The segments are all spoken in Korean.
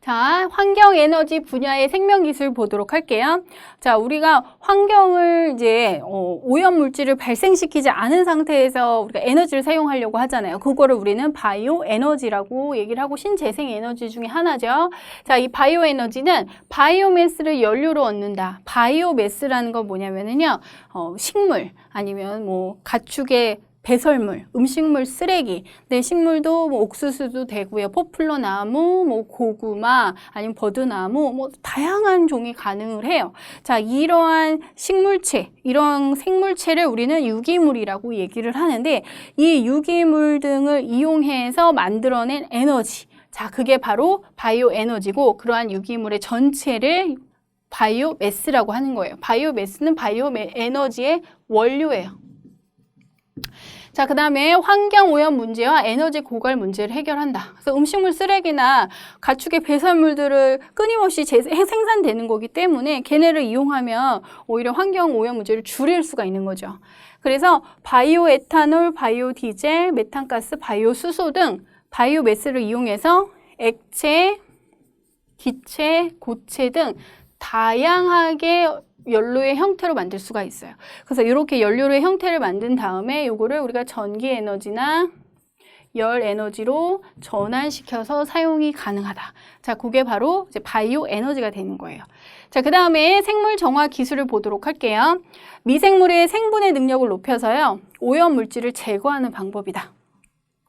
자, 환경 에너지 분야의 생명 기술 보도록 할게요. 자, 우리가 환경을 이제 어, 오염 물질을 발생시키지 않은 상태에서 우리가 에너지를 사용하려고 하잖아요. 그거를 우리는 바이오 에너지라고 얘기를 하고 신재생 에너지 중에 하나죠. 자, 이 바이오 에너지는 바이오매스를 연료로 얻는다. 바이오매스라는 건 뭐냐면은요, 어, 식물 아니면 뭐 가축의 배설물, 음식물 쓰레기, 네, 식물도 뭐 옥수수도 되고요. 포플러 나무, 뭐 고구마, 아니면 버드나무, 뭐 다양한 종이 가능을 해요. 자, 이러한 식물체, 이런 생물체를 우리는 유기물이라고 얘기를 하는데 이 유기물 등을 이용해서 만들어낸 에너지. 자, 그게 바로 바이오 에너지고 그러한 유기물의 전체를 바이오 매스라고 하는 거예요. 바이오 매스는 바이오 에너지의 원료예요. 자, 그 다음에 환경 오염 문제와 에너지 고갈 문제를 해결한다. 그래서 음식물 쓰레기나 가축의 배설물들을 끊임없이 재, 생산되는 거기 때문에 걔네를 이용하면 오히려 환경 오염 문제를 줄일 수가 있는 거죠. 그래서 바이오 에탄올, 바이오 디젤, 메탄가스, 바이오 수소 등 바이오 매스를 이용해서 액체, 기체, 고체 등 다양하게 연료의 형태로 만들 수가 있어요. 그래서 이렇게 연료의 형태를 만든 다음에 이거를 우리가 전기 에너지나 열 에너지로 전환시켜서 사용이 가능하다. 자, 그게 바로 이제 바이오 에너지가 되는 거예요. 자, 그 다음에 생물 정화 기술을 보도록 할게요. 미생물의 생분해 능력을 높여서요. 오염 물질을 제거하는 방법이다.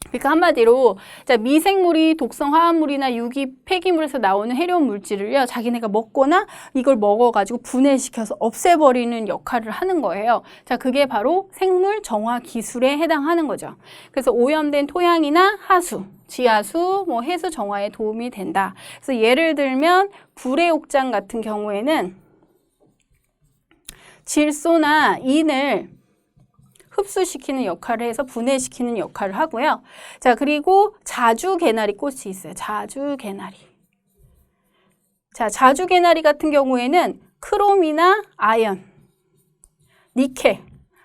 그러니까 한마디로 자, 미생물이 독성 화합물이나 유기 폐기물에서 나오는 해로운 물질을요 자기네가 먹거나 이걸 먹어가지고 분해시켜서 없애버리는 역할을 하는 거예요. 자 그게 바로 생물 정화 기술에 해당하는 거죠. 그래서 오염된 토양이나 하수, 지하수, 뭐 해수 정화에 도움이 된다. 그래서 예를 들면 불의 옥장 같은 경우에는 질소나 인을 흡수시키는 역할을 해서 분해시키는 역할을 하고요. 자, 그리고 자주 개나리 꽃이 있어요. 자주 개나리. 자, 자주 개나리 같은 경우에는 크롬이나 아연, 니켈.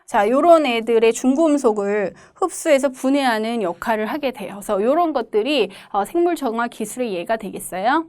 자, 요런 애들의 중금속을 흡수해서 분해하는 역할을 하게. 그래서 요런 것들이 어, 생물 정화 기술의 예가 되겠어요.